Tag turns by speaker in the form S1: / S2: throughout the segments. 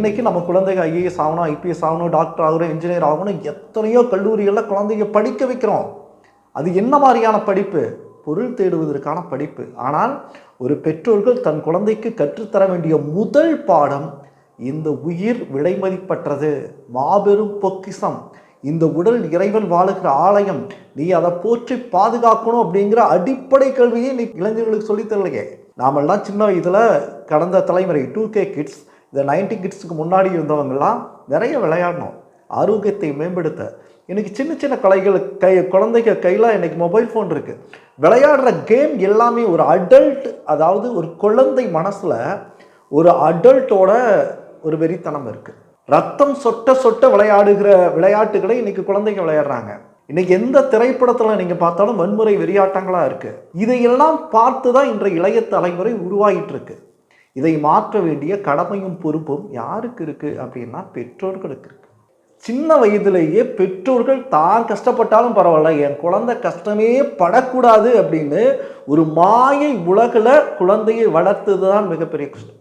S1: இன்றைக்கி நம்ம குழந்தைங்க ஐஏஎஸ் ஆகணும் ஐபிஎஸ் ஆகணும் டாக்டர் ஆகணும் இன்ஜினியர் ஆகணும் எத்தனையோ கல்லூரிகளில் குழந்தைங்க படிக்க வைக்கிறோம். அது என்ன மாதிரியான படிப்பு? பொருள் தேடுவதற்கான படிப்பு. ஆனால் ஒரு பெற்றோர்கள் தன் குழந்தைக்கு கற்றுத்தர வேண்டிய முதல் பாடம் இந்த உயிர் விலைமதிப்பற்றது மாபெரும் பொக்கிஷம் இந்த உடல் இறைவன் வாழுகிற ஆலயம். நீ அதை போற்றி பாதுகாக்கணும் அப்படிங்கிற அடிப்படை கல்வியை நீ இளைஞர்களுக்கு சொல்லித் தரலையே. நாமெல்லாம் சின்ன வயதில் கடந்த தலைமுறை டூ கே கிட்ஸ் இந்த நைன்டி கிட்ஸுக்கு முன்னாடி இருந்தவங்கெல்லாம் நிறைய விளையாடணும். ஆரோக்கியத்தை மேம்படுத்த. இன்றைக்கி சின்ன சின்ன கலைகள் கை குழந்தைங்க கையில் இன்றைக்கி மொபைல் ஃபோன் இருக்குது விளையாடுற கேம் எல்லாமே ஒரு அடல்ட் அதாவது ஒரு குழந்தை மனசில் ஒரு அடல்ட்டோட ஒரு வெறித்தனம் இருக்குது ரத்தம் சொட்ட சொட்ட விளையாடுகிற விளையாட்டுகளை இன்றைக்கி குழந்தைங்க விளையாடுறாங்க. இன்றைக்கி எந்த திரைப்படத்தில் நீங்கள் பார்த்தாலும் வன்முறை வெறியாட்டங்களாக இருக்குது இதையெல்லாம் பார்த்து தான் இன்றைய இளைய தலைமுறை உருவாகிட்டு இருக்குது இதை மாற்ற வேண்டிய கடமையும் பொறுப்பும் யாருக்கு இருக்குது அப்படின்னா பெற்றோர்களுக்கு இருக்குது சின்ன வயதிலேயே பெற்றோர்கள் தான் கஷ்டப்பட்டாலும் பரவாயில்ல என் குழந்தை கஷ்டமே படக்கூடாது அப்படின்னு ஒரு மாயை உலகில் குழந்தையை வளர்த்தது தான் மிகப்பெரிய கஷ்டம்.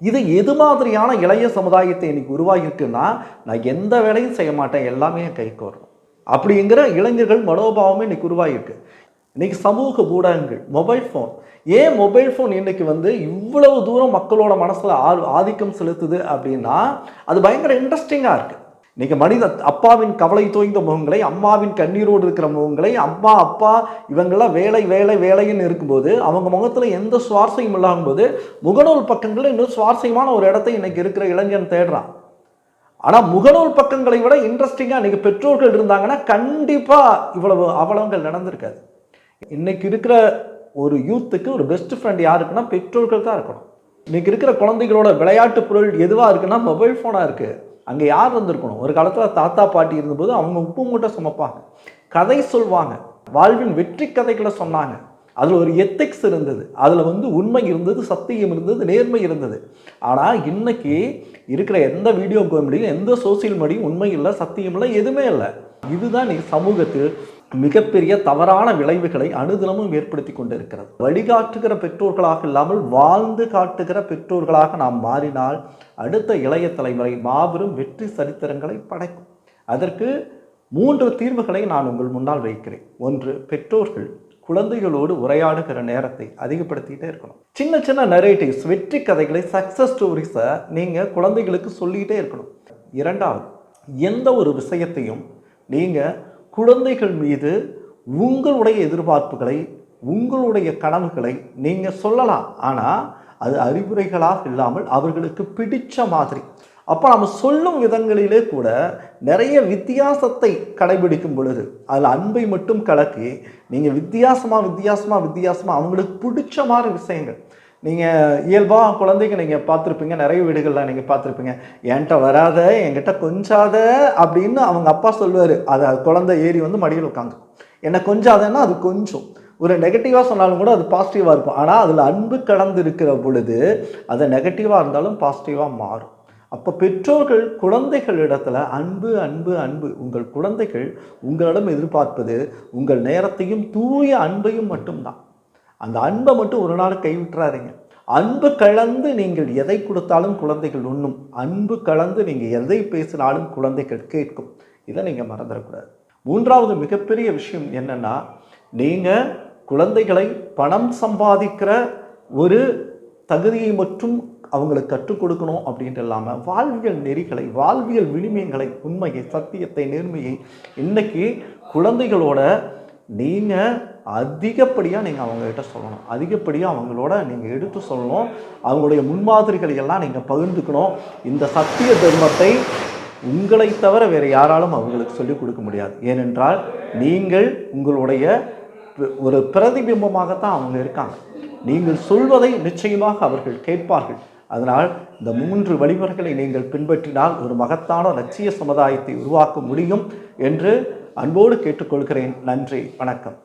S1: இது எது மாதிரியான இளைய சமுதாயத்தை இன்னைக்கு உருவாகிருக்குன்னா நான் எந்த வேலையும் செய்ய மாட்டேன் எல்லாமே என் கைக்கு வரணும். அப்படிங்கிற இளைஞர்கள் மனோபாவமே இன்னைக்கு உருவாகிருக்கு இன்னைக்கு சமூக ஊடகங்கள் மொபைல் ஃபோன் ஏன் மொபைல் ஃபோன் இன்னைக்கு வந்து இவ்வளவு தூரம் மக்களோட மனசில் ஆ ஆதிக்கம் செலுத்துது அப்படின்னா அது பயங்கர இன்ட்ரெஸ்டிங்காக இருக்குது இன்னைக்கு மனித அப்பாவின் கவலை தோய்ந்த முகங்களை அம்மாவின் கண்ணீரோடு இருக்கிற முகங்களை அம்மா அப்பா இவங்கெல்லாம் வேலை வேலை வேலைன்னு இருக்கும்போது அவங்க முகத்தில் எந்த சுவாரஸ்யம் இல்லாகும்போது முகநூல் பக்கங்களில் இன்னும் சுவாரஸ்யமான ஒரு இடத்தை இன்னைக்கு இருக்கிற இளைஞன் தேடுறான். ஆனால் முகநூல் பக்கங்களை விட இன்ட்ரெஸ்டிங்காக இன்னைக்கு பெற்றோர்கள் இருந்தாங்கன்னா கண்டிப்பாக இவ்வளவு அவலங்கள் நடந்திருக்காது. இன்னைக்கு இருக்கிற ஒரு யூத்துக்கு ஒரு பெஸ்ட் ஃப்ரெண்ட் யாருக்குன்னா பெற்றோர்கள் தான் இருக்கணும். இன்னைக்கு இருக்கிற குழந்தைகளோட விளையாட்டு பொருள் எதுவாக இருக்குன்னா மொபைல் ஃபோனாக இருக்குது அங்கே யார் இருந்திருக்கணும் ஒரு காலத்தில் தாத்தா பாட்டி இருந்தபோது அவங்க உப்பு மூட்டை சுமப்பாங்க. கதை சொல்வாங்க. வாழ்வின் வெற்றி கதைகளை சொன்னாங்க. அதில் ஒரு எத்திக்ஸ் இருந்தது. அதில் வந்து உண்மை இருந்தது சத்தியம் இருந்தது நேர்மை இருந்தது. ஆனால் இன்னைக்கு இருக்கிற எந்த வீடியோ கேம்லையும் எந்த சோசியல் மீடியும் உண்மை இல்லை சத்தியம் இல்லை எதுவுமே இல்லை. இதுதான் நீ சமூகத்தில் மிகப்பெரிய தவறான விளைவுகளை அனுதினமும் ஏற்படுத்தி கொண்டிருக்கிறது. வழிகாட்டுகிற பெற்றோர்களாக இல்லாமல் வாழ்ந்து காட்டுகிற பெற்றோர்களாக நாம் மாறினால் அடுத்த இளைய தலைமுறை மாபெரும் வெற்றி சரித்திரங்களை படைக்கும். அதற்கு மூன்று தீர்வுகளை நான் உங்கள் முன்னால் வைக்கிறேன். ஒன்று பெற்றோர்கள் குழந்தைகளோடு உரையாடுகிற நேரத்தை அதிகப்படுத்திக்கிட்டே இருக்கணும். சின்ன சின்ன நரேட்டிவ்ஸ் வெற்றி கதைகளை சக்ஸஸ் ஸ்டோரிஸை நீங்கள் குழந்தைகளுக்கு சொல்லிக்கிட்டே இருக்கணும். இரண்டாவது எந்த ஒரு விஷயத்தையும் நீங்கள் குழந்தைகள் மீது உங்களுடைய எதிர்பார்ப்புகளை உங்களுடைய கனவுகளை நீங்கள் சொல்லலாம். ஆனால் அது அறிவுரைகளாக இல்லாமல் அவர்களுக்கு பிடித்த மாதிரி. அப்போ நம்ம சொல்லும் விதங்களிலே கூட நிறைய வித்தியாசத்தை கடைபிடிக்கும் பொழுது அதில் அன்பை மட்டும் கலக்கி நீங்கள் வித்தியாசமாக வித்தியாசமாக வித்தியாசமாக அவங்களுக்கு பிடிச்ச மாதிரி விஷயங்கள் நீங்கள் இயல்பாக குழந்தைங்க நீங்கள் பார்த்துருப்பீங்க. நிறைய வீடுகளில் நீங்கள் பார்த்துருப்பீங்க. என்கிட்ட வராத என்கிட்ட கொஞ்சாத அப்படின்னு அவங்க அப்பா சொல்லுவார். அதை குழந்தை ஏறி வந்து மடியில் உட்காந்து என்னை கொஞ்சாதன்னா அது கொஞ்சம். ஒரு நெகட்டிவாக சொன்னாலும் கூட அது பாசிட்டிவாக இருக்கும். ஆனால் அதில் அன்பு கடந்து இருக்கிற பொழுது அது நெகட்டிவாக இருந்தாலும் பாசிட்டிவாக மாறும். அப்போ பெற்றோர்கள் குழந்தைகள் இடத்துல அன்பு அன்பு அன்பு. உங்கள் குழந்தைகள் உங்களிடம் எதிர்பார்ப்பது உங்கள் நேரத்தையும் தூய அன்பையும் மட்டும்தான். அந்த அன்பை மட்டும் ஒரு நாள் கைவிட்டுறாருங்க அன்பு கலந்து நீங்கள் எதை கொடுத்தாலும் குழந்தைகள் உண்ணும். அன்பு கலந்து நீங்கள் எதை பேசினாலும் குழந்தைகள் கேட்கும். இதை நீங்கள் மறந்துடக்கூடாது. மூன்றாவது மிகப்பெரிய விஷயம் என்னென்னா நீங்கள் குழந்தைகளை பணம் சம்பாதிக்கிற ஒரு தகுதியை மட்டும் அவங்களுக்கு கற்றுக் கொடுக்கணும் அப்படின்ட்டு இல்லாமல் வாழ்வியல் நெறிகளை வாழ்வியல் விளிமியங்களை உண்மையை சத்தியத்தை நேர்மையை இன்றைக்கி குழந்தைகளோட நீங்கள் அதிகப்படியாக நீங்கள் அவங்கக்கிட்ட சொல்லணும். அதிகப்படியாக அவங்களோட நீங்கள் எடுத்து சொல்லணும். அவங்களுடைய முன்மாதிரிகளை எல்லாம் நீங்கள் பகிர்ந்துக்கணும். இந்த சத்திய தர்மத்தை உங்களை தவிர வேறு யாராலும் அவங்களுக்கு சொல்லிக் கொடுக்க முடியாது. ஏனென்றால் நீங்கள் உங்களுடைய ஒரு பிரதிபிம்பமாகத்தான் அவங்க இருக்காங்க. நீங்கள் சொல்வதை நிச்சயமாக அவர்கள் கேட்பார்கள். அதனால் இந்த மூன்று வழிமுறைகளை நீங்கள் பின்பற்றினால் ஒரு மகத்தான லட்சிய சமுதாயத்தை உருவாக்க முடியும் என்று அன்போடு கேட்டுக்கொள்கிறேன். நன்றி. வணக்கம்.